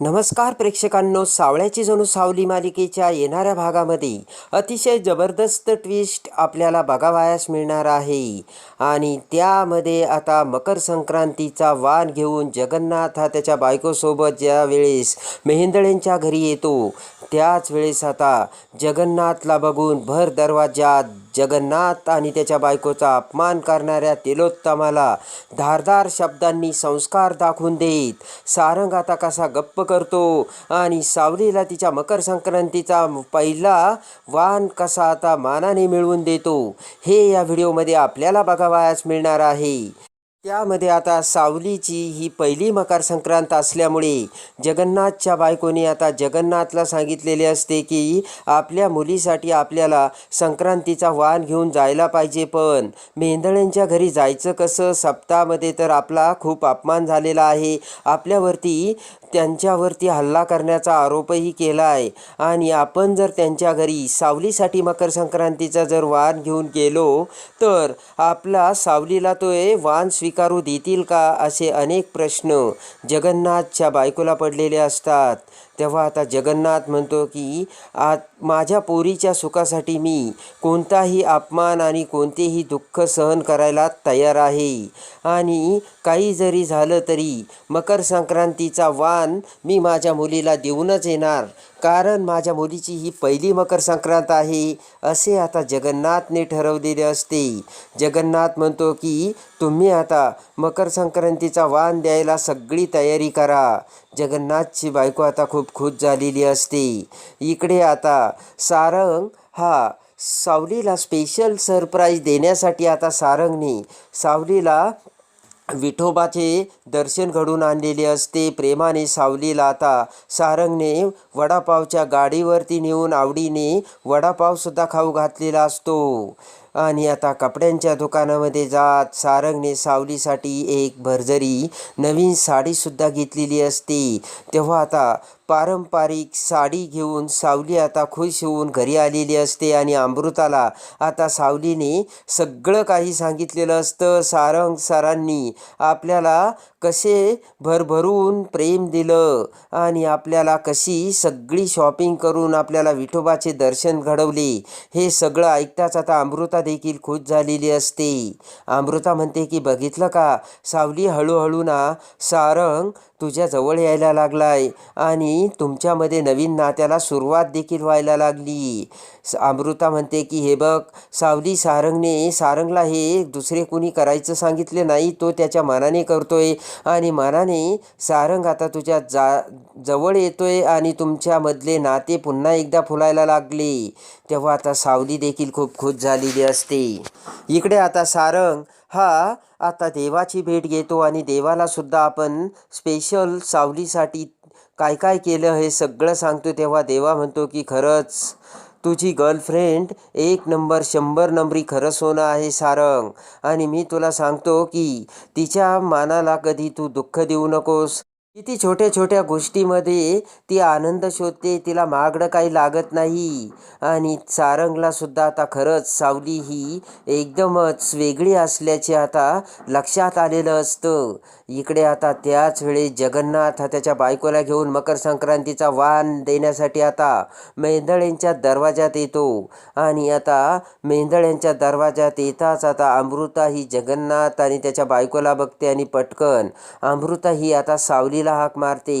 नमस्कार प्रेक्षकांनो सावळ्याची जणू सावली मालिकेच्या येणाऱ्या भागामध्ये अतिशय जबरदस्त ट्विस्ट आपल्याला बघावयास मिळणार आहे. आणि त्यामध्ये आता मकर संक्रांतीचा वाण घेऊन जगन्नाथ हा त्याच्या बायकोसोबत ज्या वेळेस मेहेंदळेंच्या घरी येतो त्याच वेळेस आता जगन्नाथला बघून भर दरवाजात जगन्नाथ आणि त्याच्या बायकोचा अपमान करणाऱ्या तिलोत्तमाला धारदार शब्दांनी संस्कार दाखवून देत सारंग आता कसा गप्प करतो आणि सावलीला तिच्या मकर संक्रांतीचा पहिला वाण कसा आता मानाने मिळवून देतो हे या व्हिडिओमध्ये आपल्याला बघावयास मिळणार आहे. त्यामध्ये आता सावलीची ही पहिली मकर संक्रांत असल्यामुळे जगन्नाथच्या बायकोने आता जगन्नाथला सांगितलेले असते की आपल्या मुलीसाठी आपल्याला संक्रांतीचा वाण घेऊन जायला पाहिजे पण मेंदळ्यांच्या घरी जायचं कसं? सप्ताहामध्ये तर आपला खूप अपमान झालेला आहे. आपल्यावरती त्यांच्यावरती हल्ला करण्याचा आरोपही केला आहे. आणि आपण जर त्यांच्या घरी सावलीसाठी मकर संक्रांतीचा जर वाण घेऊन गेलो तर आपला सावलीला तो हे वाण स्वीकारू देतील का असे अनेक प्रश्न जगन्नाथच्या बायकोला पडलेले असतात. तेव्हा आता जगन्नाथ म्हणतो की आ माझ्या पोरीच्या सुखासाठी मी कोणताही अपमान आणि कोणतेही दुःख सहन करायला तयार आहे. आणि काही जरी झालं तरी मकर संक्रांतीचा वाण मी माझ्या मुलीला देऊनच येणार. कारण माझ्या मुलीची ही पहिली मकर संक्रांत आहे असे आता जगन्नाथने ठरवलेले असते. जगन्नाथ म्हणतो की तुम्ही आता मकर संक्रांतीचा वाण द्यायला सगळी तयारी करा. जगन्नाथची बायको आता खूप खुश झालेली असते. इकडे आता सारंग हा सावलीला स्पेशल सरप्राईज देण्यासाठी आता सारंगने सावलीला विठोबाचे दर्शन घडून आणलेले असते. प्रेमाने सावलीला आता सारंगने वडापावच्या गाडीवरती नेऊन आवडीने वडापावसुद्धा खाऊ घातलेला असतो. आणि आता कपड्यांच्या दुकानामध्ये जात सारंगने सावलीसाठी एक भरजरी नवीन साडीसुद्धा घेतलेली असते. तेव्हा आता पारंपरिक साडी घेऊन सावली आता खुश होऊन घरी आलेली असते आणि अमृताला आता सावलीने सगळं काही सांगितलेलं असतं. सारंग सरांनी आपल्याला कसे भरभरून प्रेम दिलं आणि आपल्याला कशी सगळी शॉपिंग करून आपल्याला विठोबाचे दर्शन घडवले हे सगळं ऐकताच आता अमृता देखील खुश झालेली असते. अमृता म्हणते की बघितलं का? सावली हळूहळू ना सारंग तुझ्याजवळ यायला लागलाय आणि तुमच्यामध्ये नवीन नात्याला सुरुवात देखील व्हायला लागली. स- अमृता म्हणते की हे बघ सावली सारंगने सारंगला हे दुसरे कुणी करायचं सांगितले नाही तो त्याच्या मनाने करतोय आणि मनाने सारंग आता तुझ्या जा जवळ येतोय आणि तुमच्यामधले नाते पुन्हा एकदा फुलायला लागले. तेव्हा आता सावली देखील खूप खुश झालेली असते. इकडे आता सारंग हा आता देवाची भेट घेतो आणि देवाला सुद्धा आपण स्पेशल सावलीसाठी काय काय केलं हे सगळं सांगतो. तेव्हा देवा म्हणतो की खरंच तुझी गर्लफ्रेंड एक नंबर शंभर नंबरी खरं सोनं आहे सारंग. आणि मी तुला सांगतो की तिच्या मानाला कधी तू दुःख देऊ नकोस. किती छोट्या छोट्या गोष्टीमध्ये ती आनंद शोधते तिला मागणं काही लागत नाही. आणि सारंगला सुद्धा आता खरंच सावली ही एकदमच वेगळी असल्याचे आता लक्षात आलेलं असतं. इकडे आता त्याच वेळेस जगन्नाथ हा त्याच्या बायकोला घेऊन मकर संक्रांतीचा वाण देण्यासाठी आता मेंदळ्यांच्या दरवाजात येतो. आणि आता मेंदळ्यांच्या दरवाजात येताच आता अमृता ही जगन्नाथ आणि त्याच्या बायकोला बघते आणि पटकन अमृता ही आता सावली सावलीला हाक मारते.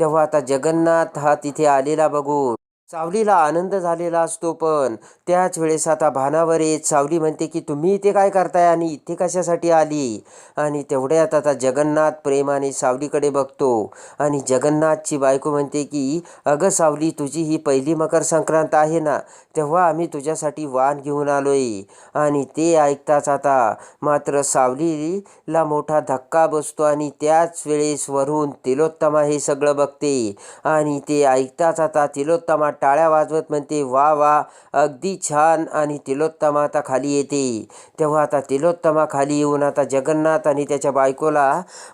तेव्हा आता जगन्नाथ हा तिथे आलेला बघून सावलीला आनंद झालेला असतो पण त्याच वेळेस आता भानावर येत सावली म्हणते की तुम्ही इथे काय करताय आणि इथे कशासाठी आली? आणि तेवढ्यात आता जगन्नाथ प्रेमाने सावलीकडे बघतो. आणि जगन्नाथची बायको म्हणते की अगं सावली तुझी ही पहिली मकर संक्रांत आहे ना तेव्हा आम्ही तुझ्यासाठी वाण घेऊन आलोय. आणि ते ऐकताच आता मात्र सावलीला मोठा धक्का बसतो आणि त्याच वेळेस वरून तिलोत्तमा हे सगळं बघते. आणि ते ऐकताच आता तिलोत्तमा टाळ्या वाजवत म्हणते वा वा अगदी छान. आणि तिलोत्तमा आता खाली येते. तेव्हा आता तिलोत्तमा खाली येऊन आता जगन्नाथ आणि त्याच्या बायकोला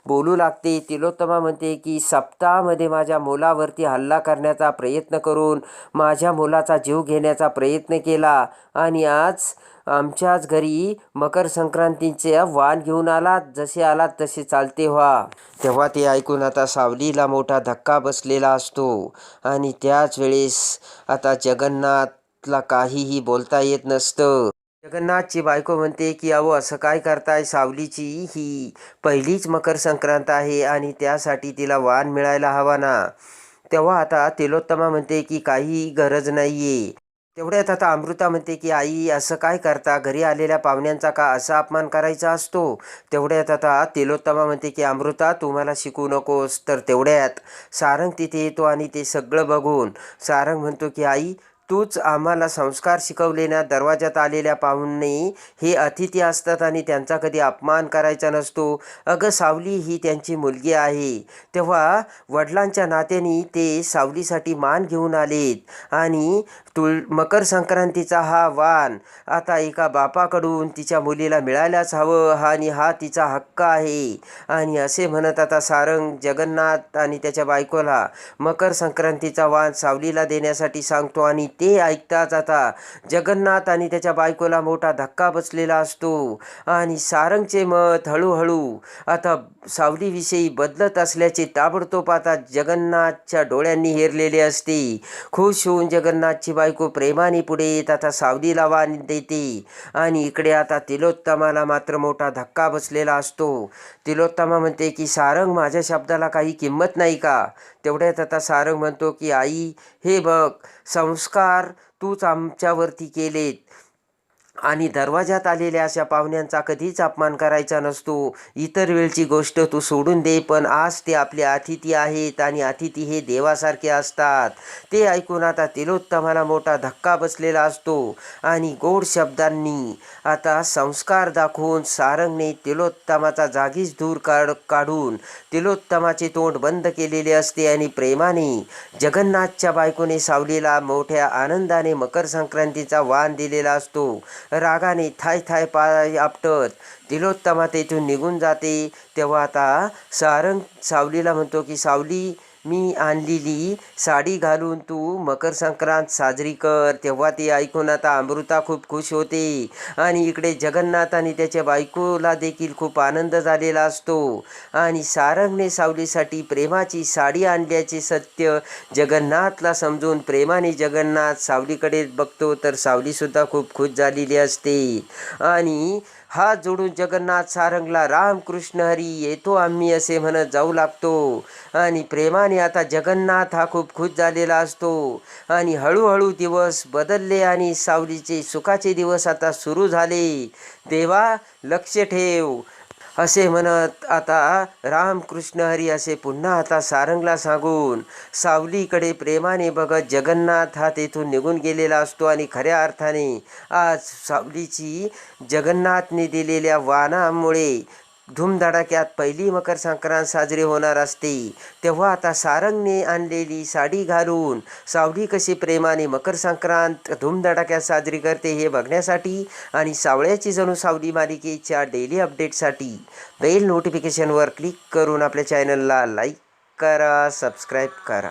बोलू लागते. तिलोत्तमा म्हणते की सप्ताहामध्ये माझ्या मुलावरती हल्ला करण्याचा प्रयत्न करून माझ्या मुलाचा जीव घेण्याचा प्रयत्न केला आणि आज आमच्याच घरी मकर संक्रांतीचे वाण घेऊन आलात जसे आलात तसे चालते व्हा. तेव्हा ते ऐकून आता सावलीला मोठा धक्का बसलेला असतो. आणि त्याच वेळेस आता जगन्नाथला काहीही बोलता येत नसतं. जगन्नाथची बायको म्हणते की अहो असं काय करताय सावलीची? ही पहिलीच मकर संक्रांत आहे आणि त्यासाठी तिला वाण मिळायला हवा ना. तेव्हा आता तिलोत्तमा म्हणते की काही गरज नाही आहे तेवढ्यात आता अमृता म्हणते की आई असं काय करता? घरी आलेल्या पाहुण्यांचा का असा अपमान करायचा असतो? तेवढ्यात आता तिलोत्तमा म्हणते की अमृता तुम्हाला शिकू नकोस. तर तेवढ्यात सारंग तिथे येतो आणि ते सगळं बघून सारंग म्हणतो की आई तूच आम्हाला संस्कार शिकवले ना दरवाजात आलेल्या पाहुणे हे अतिथी असतात आणि त्यांचा कधी अपमान करायचा नसतो. अगं सावली ही त्यांची मुलगी आहे. तेव्हा वडिलांच्या नात्याने ते सावलीसाठी मान घेऊन आलेत आणि तुळ मकर संक्रांतीचा हा वाण. आता एका बापाकडून तिच्या मुलीला मिळायलाच हवं हा आणि हा तिचा हक्क आहे. आणि असे म्हणत आता सारंग जगन्नाथ आणि त्याच्या बायकोला मकर संक्रांतीचा वाण सावलीला देण्यासाठी सांगतो आणि ते ऐकताच आता जगन्नाथ आणि त्याच्या बायकोला मोठा धक्का बसलेला असतो. आणि सारंगचे मत हळूहळू आता सावलीविषयी बदलत असल्याचे ताबडतोब आता जगन्नाथच्या डोळ्यांनी हेरलेले असते. खुश होऊन जगन्नाथची बायको प्रेमाने पुढे येत आता सावलीला देते. आणि इकडे आता तिलोत्तमाला मात्र मोठा धक्का बसलेला असतो. तिलोत्तमा म्हणते की सारंग माझ्या शब्दाला काही किंमत नाही का? तेवढ्यात आता सारंग म्हणतो की आई हे बघ संस्कार तूच आमच्यावरती केलेत. आणि दरवाजात आलेल्या अशा पाहुण्यांचा कधीच अपमान करायचा नसतो. इतर वेळची गोष्ट तू सोडून दे पण आज ते आपले अतिथी आहेत आणि अतिथी हे देवासारखे असतात. ते ऐकून आता तिलोत्तमाला मोठा धक्का बसलेला असतो आणि गोड शब्दांनी आता संस्कार दाखवून सारंगने तिलोत्तमाचा जागीच दूर काढ काढून तिलोत्तमाचे तोंड बंद केलेले असते आणि प्रेमाने जगन्नाथच्या बायकोने सावलीला मोठ्या आनंदाने मकर संक्रांतीचा वाण दिलेला असतो. रागाने थाय थाय पाय आपटत. तिलोत्तमा तेथून निघून जाते. तेव्हा आता सारंग सावलीला म्हणतो की सावली मी आणलेली साडी घालून तू मकर संक्रांत साजरी कर. तेव्हा ती ऐकून आता अमृता खूप खुश होते. आणि इकडे जगन्नाथ आणि त्याच्या बायकोला देखील खूप आनंद झालेला असतो. आणि सारंगने सावलीसाठी प्रेमाची साडी आणल्याचे सत्य जगन्नाथला समजून प्रेमाने जगन्नाथ सावलीकडे बघतो तर सावलीसुद्धा खूप खुश झालेली असते. आणि हात जोडून जगन्नाथ सारंगला रामकृष्ण हरी येतो आम्ही असे म्हणत जाऊ लागतो. आणि प्रेमाने आता जगन्नाथ हा खूप खुश झालेला असतो. आणि हळूहळू दिवस बदलले आणि सावलीचे सुखाचे दिवस आता सुरू झाले. देवा लक्ष ठेव. असे म्हणत आता रामकृष्ण हरी असे पुन्हा आता सारंगला सांगून सावलीकडे प्रेमाने बघत जगन्नाथ हा तेथून निघून गेलेला असतो आणि खऱ्या अर्थाने आज सावलीची जगन्नाथने दिलेल्या वाणामुळे धूमधडाक्यात पहिली मकर संक्रांत साजरी होणार असते. तेव्हा आता सारंगने आणलेली साडी घालून सावली कशी प्रेमाने मकर संक्रांत धूमधडाक्यात साजरी करते हे बघण्यासाठी आणि सावळ्याची जणू सावली मालिकेच्या डेली अपडेटसाठी बेल नोटिफिकेशनवर क्लिक करून आपल्या चॅनलला लाईक करा सबस्क्राईब करा.